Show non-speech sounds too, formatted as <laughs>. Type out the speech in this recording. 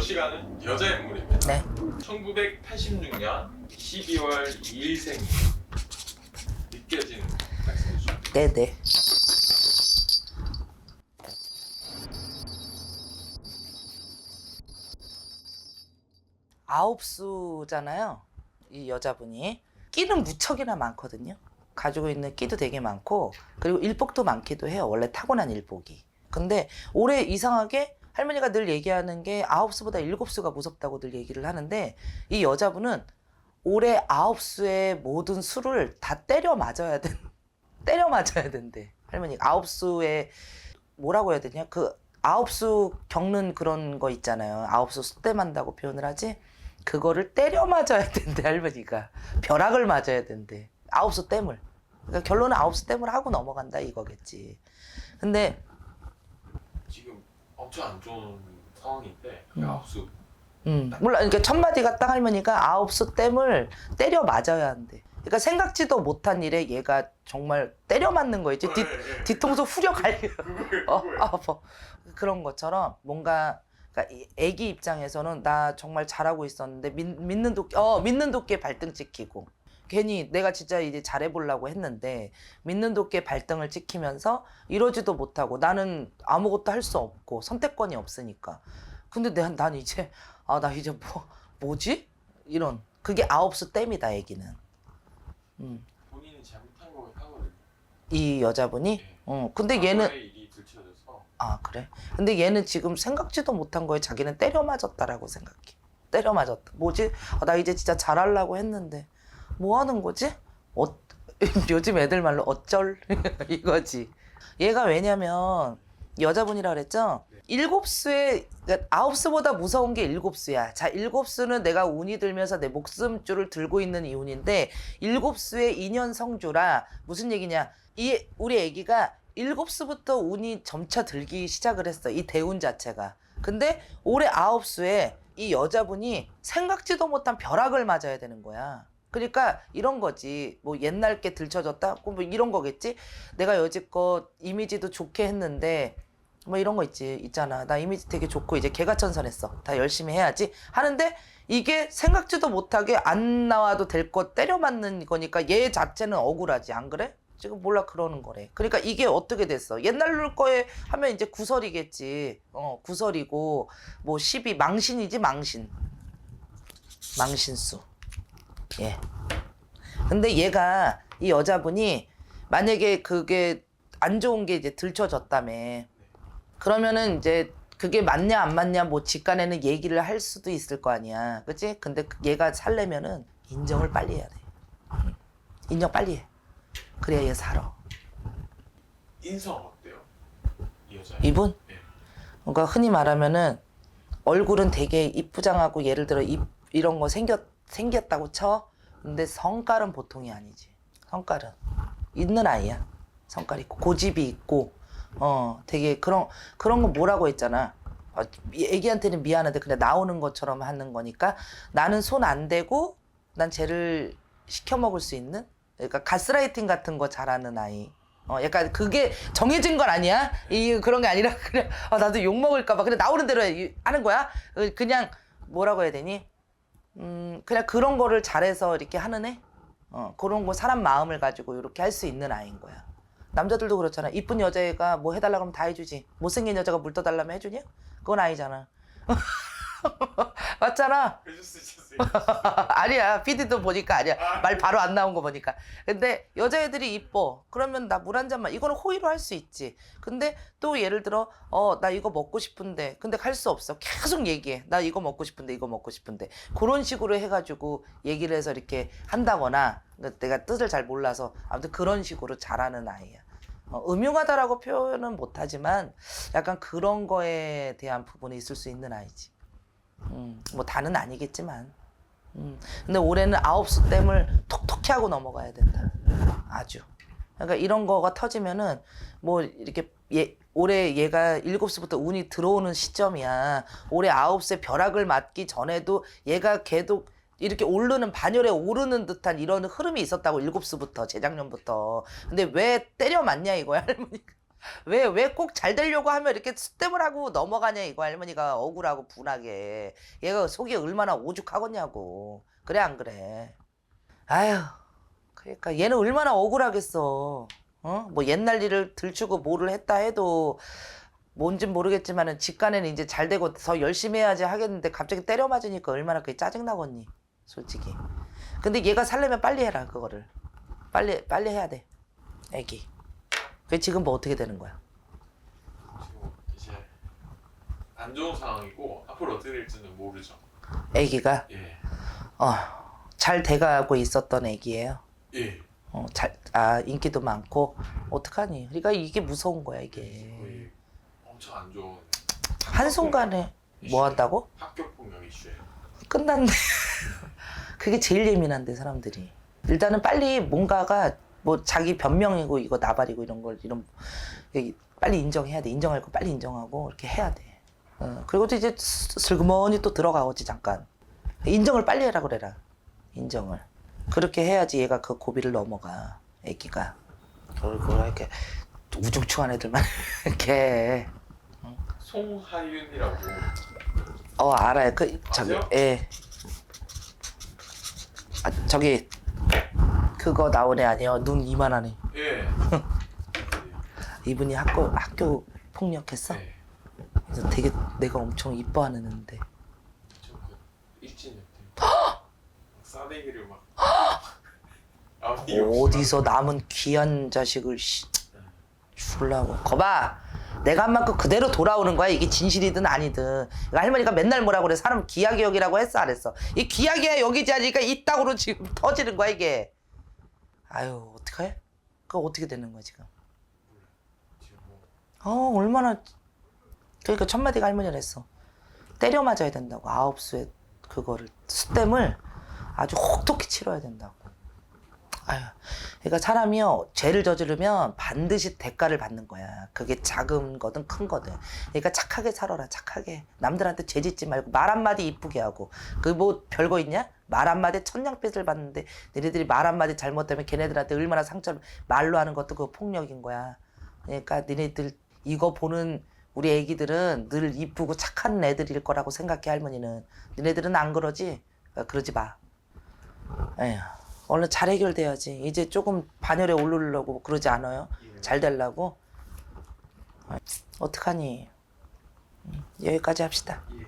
시간은 여자 인물입니다. 네. 1986년 12월 2일 생일. 느껴지는 말씀해. 네네. 아홉 수잖아요. 이 여자분이 끼는 무척이나 많거든요. 가지고 있는 끼도 되게 많고 그리고 일복도 많기도 해요. 원래 타고난 일복이. 근데 올해 이상하게 할머니가 늘 얘기하는 게 아홉 수보다 일곱 수가 무섭다고 늘 얘기를 하는데 이 여자분은 올해 아홉 수의 모든 수를 다 때려 맞아야 된 <laughs> 때려 맞아야 된대. 할머니 아홉 수에 뭐라고 해야 되냐? 그 아홉 수 겪는 그런 거 있잖아요. 아홉 수 숙대만다고 표현을 하지. 그거를 때려 맞아야 된대 할머니가 벼락을 맞아야 된대. 아홉 수 땜을. 그러니까 결론은 아홉 수 땜을 하고 넘어간다 이거겠지. 근데 엄청 안 좋은 상황인데 그 음. 압수 음, 몰라. 그러니까 첫 마디가 딱 할머니가 아홉 수 땜을 때려 맞아야 한대. 그러니까 생각지도 못한 일에 얘가 정말 때려 맞는 거 있지. 뒤, 뒤통수 후려 갈려. <laughs> 어, 아파. 그런 것처럼 뭔가 그러니까 이 애기 입장에서는 나 정말 잘하고 있었는데 믿, 믿는 도끼 어 믿는 도끼에 발등 찍히고 괜히 내가 진짜 이제 잘해보려고 했는데 믿는 도끼에 발등을 찍히면서 이러지도 못하고 나는 아무것도 할 수 없고 선택권이 없으니까 근데 내, 난 이제 아 나 이제 뭐 뭐지 이런 그게 아홉 수 땜이다 애기는 음. 본인이 잘못한 거긴 하거든요. 이 여자분이 네. 어 근데 얘는 과거에 일이 들춰져서 아 그래? 근데 얘는 지금 생각지도 못한 거에 자기는 때려 맞았다라고 생각해. 때려 맞았다. 뭐지? 아, 나 이제 진짜 잘하려고 했는데 뭐 하는 거지? 어, <laughs> 요즘 애들 말로 어쩔 <laughs> 이거지. 얘가 왜냐면 여자분이라 그랬죠? 일곱 수에 그러니까 아홉 수보다 무서운 게 일곱 수야. 자, 일곱 수는 내가 운이 들면서 내 목숨줄을 들고 있는 이 운인데 일곱 수의 인연 성주라 무슨 얘기냐? 이 우리 아기가 일곱 수부터 운이 점차 들기 시작을 했어. 이 대운 자체가. 근데 올해 아홉 수에 이 여자분이 생각지도 못한 벼락을 맞아야 되는 거야. 그러니까 이런 거지. 뭐 옛날 게 들춰졌다? 뭐 이런 거겠지? 내가 여지껏 이미지도 좋게 했는데 뭐 이런 거 있지. 있잖아. 나 이미지 되게 좋고 이제 개가 천선했어. 다 열심히 해야지. 하는데 이게 생각지도 못하게 안 나와도 될 것 때려 맞는 거니까 얘 자체는 억울하지. 안 그래? 지금 몰라 그러는 거래. 그러니까 이게 어떻게 됐어? 옛날 거에 하면 이제 구설이겠지. 어, 구설이고 뭐12 망신이지 망신. 망신수. 예. 근데 얘가 이 여자분이 만약에 그게 안 좋은 게 이제 들춰졌다며. 그러면은 이제 그게 맞냐 안 맞냐 뭐 직간에는 얘기를 할 수도 있을 거 아니야. 그치? 근데 그 얘가 살려면은 인정을 빨리 해야 돼. 응. 인정 빨리 해. 그래야 얘 살아. 인성 어때요? 이 여자. 이분? 네. 그러니까 흔히 말하면은 얼굴은 되게 이쁘장하고 예를 들어 입 이런 거 생겼 생겼다고 쳐. 근데 성깔은 보통이 아니지. 성깔은 있는 아이야. 성깔 있고 고집이 있고 어 되게 그런 그런 거 뭐라고 했잖아. 어, 애기한테는 미안한데 그냥 나오는 것처럼 하는 거니까 나는 손 안 대고 난 쟤를 시켜 먹을 수 있는 그러니까 가스라이팅 같은 거 잘하는 아이. 어, 약간 그게 정해진 건 아니야. 이 그런 게 아니라 <laughs> 그냥 아, 나도 욕 먹을까 봐 그냥 나오는 대로 해- 하는 거야. 어, 그냥 뭐라고 해야 되니? 음, 그냥 그런 거를 잘해서 이렇게 하는 애. 어, 그런 거 사람 마음을 가지고 이렇게 할 수 있는 아이인 거야. 남자들도 그렇잖아. 이쁜 여자애가 뭐 해달라 그러면 다 해주지. 못생긴 여자가 물 떠달라면 해주냐? 그건 아니잖아. <laughs> <laughs> 맞잖아. 수 있었어요. <laughs> 아니야. PD도 보니까 아니야. 말 바로 안 나온 거 보니까. 근데 여자애들이 이뻐. 그러면 나 물 한 잔만. 이거는 호의로 할 수 있지. 근데 또 예를 들어, 어, 나 이거 먹고 싶은데. 근데 갈 수 없어. 계속 얘기해. 나 이거 먹고 싶은데, 이거 먹고 싶은데. 그런 식으로 해가지고 얘기를 해서 이렇게 한다거나. 내가 뜻을 잘 몰라서. 아무튼 그런 식으로 잘하는 아이야. 어, 음흉하다라고 표현은 못하지만 약간 그런 거에 대한 부분이 있을 수 있는 아이지. 음, 뭐 다는 아니겠지만. 음, 근데 올해는 아홉 수 댐을 톡톡히 하고 넘어가야 된다. 아주. 그러니까 이런 거가 터지면은 뭐 이렇게 예, 올해 얘가 일곱 수부터 운이 들어오는 시점이야. 올해 아홉 수에 벼락을 맞기 전에도 얘가 걔도 이렇게 오르는 반열에 오르는 듯한 이런 흐름이 있었다고 일곱 수부터 재작년부터. 근데 왜 때려 맞냐 이거야 <laughs> 할머니가. 왜 왜 꼭 잘 되려고 하면 이렇게 스텝을 하고 넘어가냐 이거 할머니가 억울하고 분하게. 얘가 속이 얼마나 오죽하겠냐고. 그래 안 그래? 아휴 그러니까 얘는 얼마나 억울하겠어. 어 뭐 옛날 일을 들추고 뭐를 했다 해도 뭔진 모르겠지만은 직간에는 이제 잘 되고 더 열심히 해야지 하겠는데 갑자기 때려 맞으니까 얼마나 그게 짜증 나겠니 솔직히. 근데 얘가 살려면 빨리 해라 그거를. 빨리 빨리 해야 돼 애기 그 지금 뭐 어떻게 되는 거야 지금 이제 안 좋은 상황이고 앞으로 어떻게 될지는 모르죠. 애기가 예. 어 잘 돼가고 있었던 애기예요 예. 어, 잘, 아, 인기도 많고, 어떡하니. 그러니까 이게 무서운 거야, 이게. 거의 엄청 안 좋은 한 순간에 뭐 한다고? 학교 폭력 이슈예요. 끝났네. <laughs> 그게 제일 예민한데, 사람들이. 일단은 빨리 뭔가가 뭐 자기 변명이고 이거 나발이고 이런 걸, 이런, 빨리 인정해야 돼. 인정할 거 빨리 인정하고 이렇게 해야 돼. 어, 그리고 또 이제 슬- 슬그머니 또 들어가겠지, 잠깐. 인정을 빨리 해라 그래라. 인정을. 그렇게 해야지 얘가 그 고비를 넘어가, 애기가. 그걸, 그걸 이렇게 우중충한 애들만 <laughs> 이렇게. 송하윤이라고 어 알아요. 그 저기 아세요? 예. 아 저기 그거 나온 애 아니에요. 눈 이만하네. 예. <laughs> 이분이 학교 학교 폭력했어. 네. 그래서 되게 내가 엄청 이뻐하는 애인데. 저그 일진이었대요. <gasps> 싸대기를 막. <gasps> 아니 어디서 남은 귀한 자식을 씨 줄라고. 거봐. 내가 한 만큼 그대로 돌아오는 거야. 이게 진실이든 아니든. 그러니까 할머니가 맨날 뭐라고 그래. 사람 귀하게 여기라고 했어 안 했어. 이 귀하게 여기지 않으니까 이따구로 지금 터지는 거야 이게. 아유 어떡해? 그거 어떻게 되는 거야 지금? 어 얼마나 그러니까 첫 마디가 할머니가 했어. 때려 맞아야 된다고 아홉 수에 그거를. 수댐을 아주 혹독히 치러야 된다고. 아유 그러니까 사람이요 죄를 저지르면 반드시 대가를 받는 거야. 그게 작은 거든 큰 거든. 그러니까 착하게 살아라 착하게. 남들한테 죄 짓지 말고 말 한마디 이쁘게 하고. 그 뭐 별거 있냐 말 한마디에 천냥빚을 받는데 너희들이 말 한마디 잘못하면 걔네들한테 얼마나 상처를 말로 하는 것도 그 폭력인 거야. 그러니까 니네들 이거 보는 우리 애기들은 늘 이쁘고 착한 애들일 거라고 생각해 할머니는. 니네들은 안 그러지? 그러니까 그러지 마. 에휴 얼른 잘 해결돼야지. 이제 조금 반열에 오르려고 그러지 않아요? 예. 잘 되려고? 어떡하니? 음, 여기까지 합시다. 예.